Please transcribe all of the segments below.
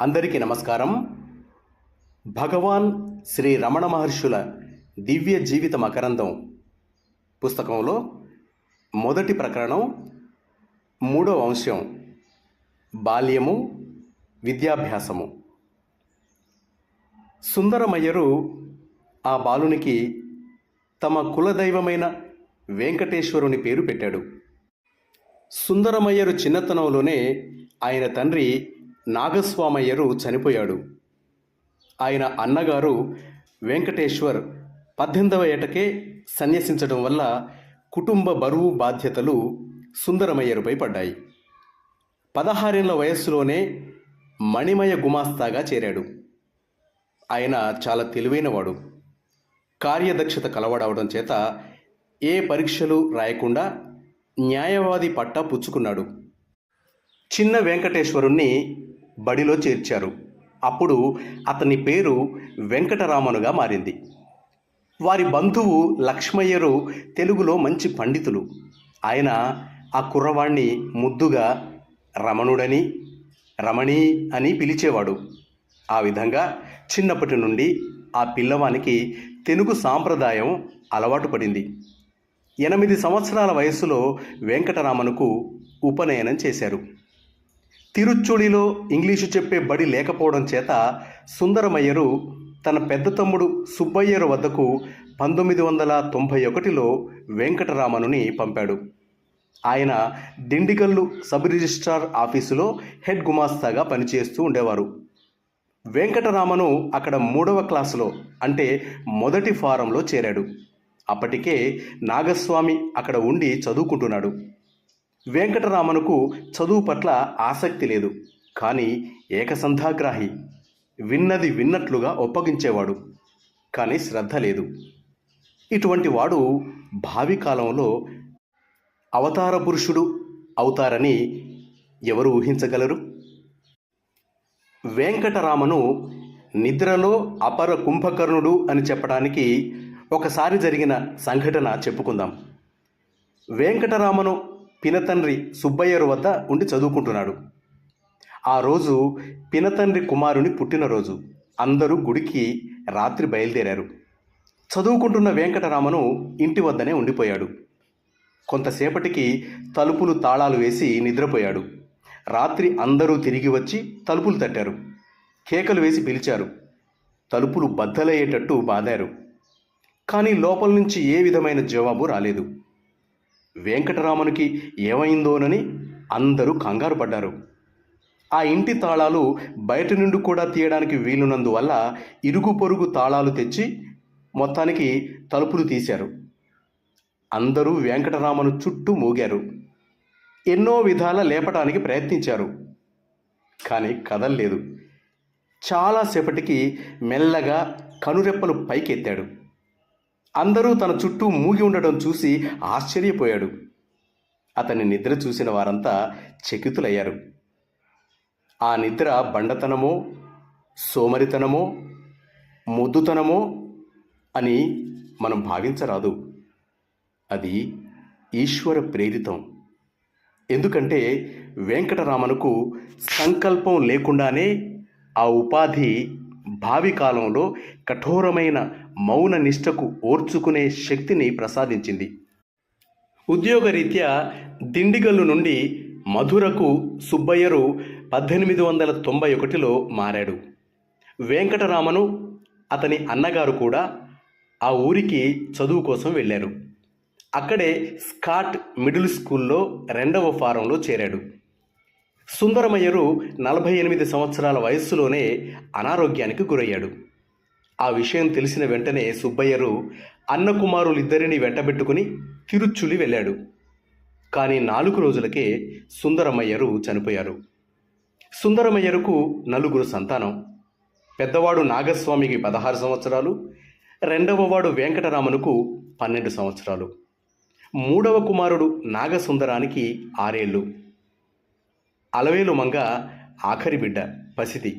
అందరికీ నమస్కారం. భగవాన్ శ్రీ రమణ మహర్షుల దివ్య జీవిత మకరందం పుస్తకంలో మొదటి ప్రకరణం మూడవ అంశం బాల్యము విద్యాభ్యాసము. సుందరమయ్యరు ఆ బాలునికి తమ కులదైవమైన వెంకటేశ్వరుని పేరు పెట్టాడు. సుందరమయ్యరు చిన్నతనంలోనే ఆయన తండ్రి నాగస్వామయ్యరు చనిపోయాడు. ఆయన అన్నగారు వెంకటేశ్వర్ పద్దెనిమిదవ ఏటకే సన్యసించడం వల్ల కుటుంబ బరువు బాధ్యతలు సుందరమయ్యరుపై పడ్డాయి. పదహారేళ్ళ వయస్సులోనే మణిమయ గుమాస్తాగా చేరాడు. ఆయన చాలా తెలివైనవాడు. కార్యదక్షత కలవడవడం చేత ఏ పరీక్షలు రాయకుండా న్యాయవాది పట్టా పుచ్చుకున్నాడు. చిన్న వెంకటేశ్వరుణ్ణి బడిలో చేర్చారు. అప్పుడు అతని పేరు వెంకటరామనుగా మారింది. వారి బంధువు లక్ష్మయ్యరు తెలుగులో మంచి పండితులు. ఆయన ఆ కుర్రవాణ్ణి ముద్దుగా రమణుడని రమణి అని పిలిచేవాడు. ఆ విధంగా చిన్నప్పటి నుండి ఆ పిల్లవానికి తెలుగు సాంప్రదాయం అలవాటు పడింది. ఎనిమిది సంవత్సరాల వయస్సులో వెంకటరామనుకు ఉపనయనం చేశారు. తిరుచుళిలో ఇంగ్లీషు చెప్పే బడి లేకపోవడం చేత సుందరమయ్యరు తన పెద్ద తమ్ముడు సుబ్బయ్యరు వద్దకు పంతొమ్మిది వందల తొంభై ఒకటిలో వెంకటరామనుని పంపాడు. ఆయన దిండిగల్లు సబ్ రిజిస్ట్రార్ ఆఫీసులో హెడ్ గుమాస్తాగా పనిచేస్తూ ఉండేవారు. వెంకటరామను అక్కడ మూడవ క్లాసులో అంటే మొదటి ఫారంలో చేరాడు. అప్పటికే నాగస్వామి అక్కడ ఉండి చదువుకుంటున్నాడు. వెంకటరామనుకు చదువు పట్ల ఆసక్తి లేదు. కానీ ఏకసంధాగ్రాహి విన్నది విన్నట్లుగా ఒప్పగించేవాడు. కానీ శ్రద్ధ లేదు. ఇటువంటి వాడు భావి కాలంలో అవతార పురుషుడు అవుతారని ఎవరు ఊహించగలరు? వెంకటరామను నిద్రలో అపర కుంభకర్ణుడు అని చెప్పడానికి ఒకసారి జరిగిన సంఘటన చెప్పుకుందాం. వెంకటరామను పినతండ్రి సుబ్బయ్యరు వద్ద ఉండి చదువుకుంటున్నాడు. ఆ రోజు పినతండ్రి కుమారుని పుట్టినరోజు. అందరూ గుడికి రాత్రి బయలుదేరారు. చదువుకుంటున్న వెంకటరామను ఇంటి వద్దనే ఉండిపోయాడు. కొంతసేపటికి తలుపులు తాళాలు వేసి నిద్రపోయాడు. రాత్రి అందరూ తిరిగి వచ్చి తలుపులు తట్టారు. కేకలు వేసి పిలిచారు. తలుపులు బద్దలయ్యేటట్టు బాదారు. కానీ లోపల నుంచి ఏ విధమైన జవాబు రాలేదు. వెంకటరామనికి ఏమైందోనని అందరూ కంగారు పడ్డారు. ఆ ఇంటి తాళాలు బయట నుండి కూడా తీయడానికి వీలున్నందువల్ల ఇరుగు పొరుగు తాళాలు తెచ్చి మొత్తానికి తలుపులు తీశారు. అందరూ వెంకటరామను చుట్టూ మోగారు. ఎన్నో విధాల లేపటానికి ప్రయత్నించారు. కానీ కదల్లేదు. చాలాసేపటికి మెల్లగా కనురెప్పలు పైకెత్తాడు. అందరూ తన చుట్టూ మూగి ఉండడం చూసి ఆశ్చర్యపోయాడు. అతని నిద్ర చూసిన వారంతా చకితులయ్యారు. ఆ నిద్ర బండతనమో సోమరితనమో ముద్దుతనమో అని మనం భావించరాదు. అది ఈశ్వర ప్రేరితం. ఎందుకంటే వెంకటరామనుకు సంకల్పం లేకుండానే ఆ ఉపాధి భావి కాలంలో కఠోరమైన మౌన నిష్టకు ఓర్చుకునే శక్తిని ప్రసాదించింది. ఉద్యోగరీత్యా దిండిగల్లు నుండి మధురకు సుబ్బయ్యరు పద్దెనిమిది వందల తొంభై ఒకటిలో మారాడు. వెంకటరామను అతని అన్నగారు కూడా ఆ ఊరికి చదువు కోసం వెళ్ళారు. అక్కడే స్కాట్ మిడిల్ స్కూల్లో రెండవ ఫారంలో చేరాడు. సుందరమయ్యరు నలభై ఎనిమిది సంవత్సరాల వయస్సులోనే అనారోగ్యానికి గురయ్యాడు. ఆ విషయం తెలిసిన వెంటనే సుబ్బయ్యరు అన్నకుమారులిద్దరిని వెంటబెట్టుకుని తిరుచులి వెళ్ళాడు. కానీ నాలుగు రోజులకే సుందరమయ్యరు చనిపోయారు. సుందరమయ్యరుకు నలుగురు సంతానం. పెద్దవాడు నాగస్వామికి పదహారు సంవత్సరాలు రెండవవాడు వెంకటరామనుకు పన్నెండు సంవత్సరాలు. మూడవ కుమారుడు నాగసుందరానికి ఆరేళ్ళు. అలవేలు మంగ ఆఖరి బిడ్డ పసిది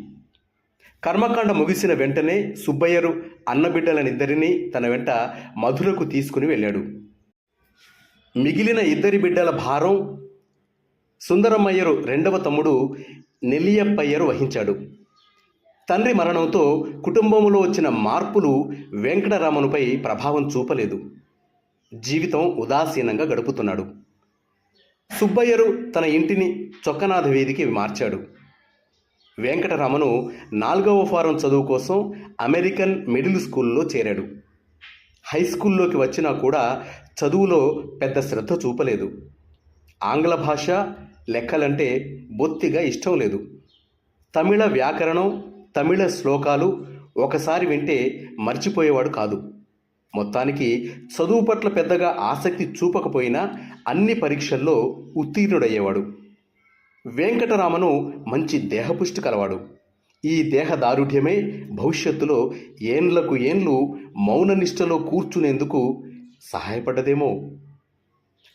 కర్మకాండ ముగిసిన వెంటనే సుబ్బయ్యరు అన్నబిడ్డలనిద్దరినీ తన వెంట మధురకు తీసుకుని వెళ్ళాడు. మిగిలిన ఇద్దరి బిడ్డల భారం సుందరమయ్యరు రెండవ తమ్ముడు నెల్లియప్పయ్యరు వహించాడు. తండ్రి మరణంతో కుటుంబంలో వచ్చిన మార్పులు వెంకటరామనుపై ప్రభావం చూపలేదు. జీవితం ఉదాసీనంగా గడుపుతున్నాడు. సుబ్బయ్యరు తన ఇంటిని చొక్కనాథ వీధికి మార్చాడు. వెంకటరమను నాలుగవ ఫారం చదువు కోసం అమెరికన్ మిడిల్ స్కూల్లో చేరాడు. హై స్కూల్లోకి వచ్చినా కూడా చదువులో పెద్ద శ్రద్ధ చూపలేదు. ఆంగ్ల భాష లెక్కలంటే బొత్తిగా ఇష్టం లేదు. తమిళ వ్యాకరణం తమిళ శ్లోకాలు ఒకసారి వింటే మర్చిపోయేవాడు కాదు. మొత్తానికి చదువు పట్ల పెద్దగా ఆసక్తి చూపకపోయినా అన్ని పరీక్షల్లో ఉత్తీర్ణుడయ్యేవాడు. వెంకటరామను మంచి దేహపుష్టి కలవాడు. ఈ దేహ దారుఢ్యమే భవిష్యత్తులో ఏండ్లకు ఏండ్లు మౌననిష్టలో కూర్చునేందుకు సహాయపడ్డదేమో.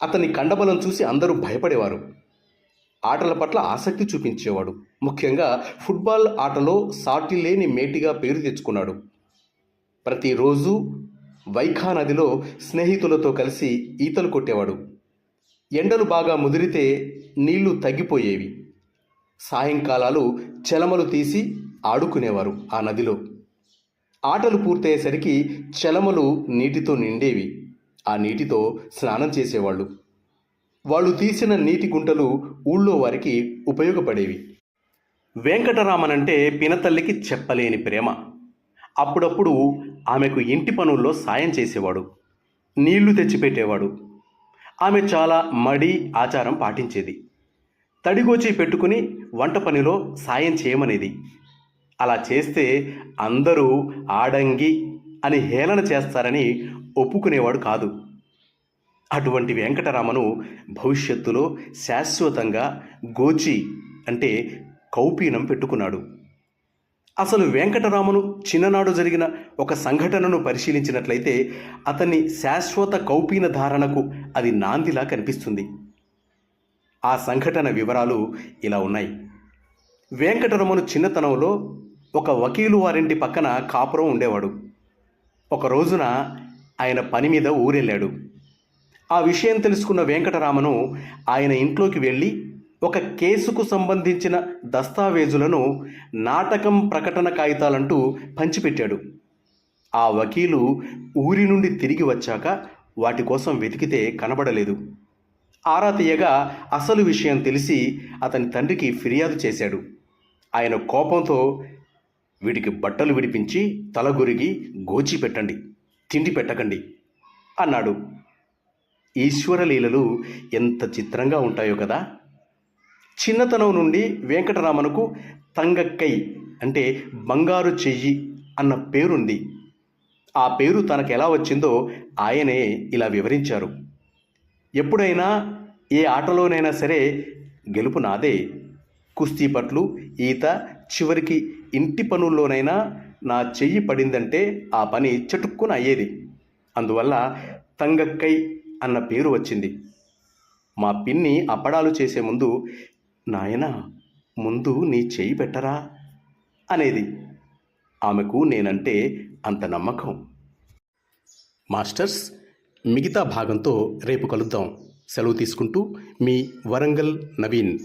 అతని కండబలం చూసి అందరూ భయపడేవారు. ఆటల పట్ల ఆసక్తి చూపించేవాడు. ముఖ్యంగా ఫుట్బాల్ ఆటలో సాటి లేని మేటిగా పేరు తెచ్చుకున్నాడు. ప్రతిరోజు వైఖా నదిలో స్నేహితులతో కలిసి ఈతలు కొట్టేవాడు. ఎండలు బాగా ముదిరితే నీళ్ళు తగ్గిపోయేవి. సాయంకాలాలు చెలమలు తీసి ఆడుకునేవారు ఆ నదిలో. ఆటలు పూర్తయ్యేసరికి చెలమలు నీటితో నిండేవి. ఆ నీటితో స్నానం చేసేవాళ్ళు. వాళ్ళు తీసిన నీటి గుంటలు ఊళ్ళో వారికి ఉపయోగపడేవి. వెంకటరామన్ అంటే పినతల్లికి చెప్పలేని ప్రేమ. అప్పుడప్పుడు ఆమెకు ఇంటి పనుల్లో సాయం చేసేవాడు నీళ్ళు తెచ్చిపెట్టేవాడు. ఆమె చాలా మడి ఆచారం పాటించేది. తడిగోచి పెట్టుకుని వంట పనిలో సాయం చేయమనేది. అలా చేస్తే అందరూ ఆడంగి అని హేళన చేస్తారని ఒప్పుకునేవాడు కాదు. అటువంటి వెంకటరామను భవిష్యత్తులో శాశ్వతంగా గోచి అంటే కౌపీనం పెట్టుకున్నాడు. అసలు వెంకటరామను చిన్ననాడు జరిగిన ఒక సంఘటనను పరిశీలించినట్లయితే అతని శాశ్వత కౌపీన ధారణకు అది నాందిలా కనిపిస్తుంది. ఆ సంఘటన వివరాలు ఇలా ఉన్నాయి. వెంకటరమను చిన్నతనంలో ఒక వకీలు వారింటి పక్కన కాపురం ఉండేవాడు. ఒక రోజున ఆయన పని మీద ఊరెళ్ళాడు. ఆ విషయం తెలుసుకున్న వెంకటరామను ఆయన ఇంట్లోకి వెళ్ళి ఒక కేసుకు సంబంధించిన దస్తావేజులను నాటకం ప్రకటన కాగితాలంటూ పంచిపెట్టాడు. ఆ వకీలు ఊరి నుండి తిరిగి వచ్చాక వాటి కోసం వెతికితే కనబడలేదు. ఆరా తీయగా అసలు విషయం తెలిసి అతని తండ్రికి ఫిర్యాదు చేశాడు. ఆయన కోపంతో వీడికి బట్టలు విడిపించి తలగొరిగి గోచి పెట్టండి తిండి పెట్టకండి అన్నాడు. ఈశ్వరలీలలు ఎంత చిత్రంగా ఉంటాయో కదా? చిన్నతనం నుండి వెంకటరామనుకు తంగక్కై అంటే బంగారు చెయ్యి అన్న పేరుంది. ఆ పేరు తనకు ఎలా వచ్చిందో ఆయనే ఇలా వివరించారు. ఎప్పుడైనా ఏ ఆటలోనైనా సరే గెలుపు నాదే. కుస్తీ పట్లు ఈత చివరికి ఇంటి పనుల్లోనైనా నా చెయ్యి పడిందంటే ఆ పని చటుక్కున అయ్యేది. అందువల్ల తంగక్కై అన్న పేరు వచ్చింది. మా పిన్ని అప్పడాలు చేసే ముందు నాయన ముందు నీ చేయి పెట్టరా? అనేది ఆమెకు నేనంటే అంత నమ్మకం. మాస్టర్స్ మిగతా భాగంతో రేపు కలుద్దాం. సెలవు తీసుకుంటూ మీ వరంగల్ నవీన్.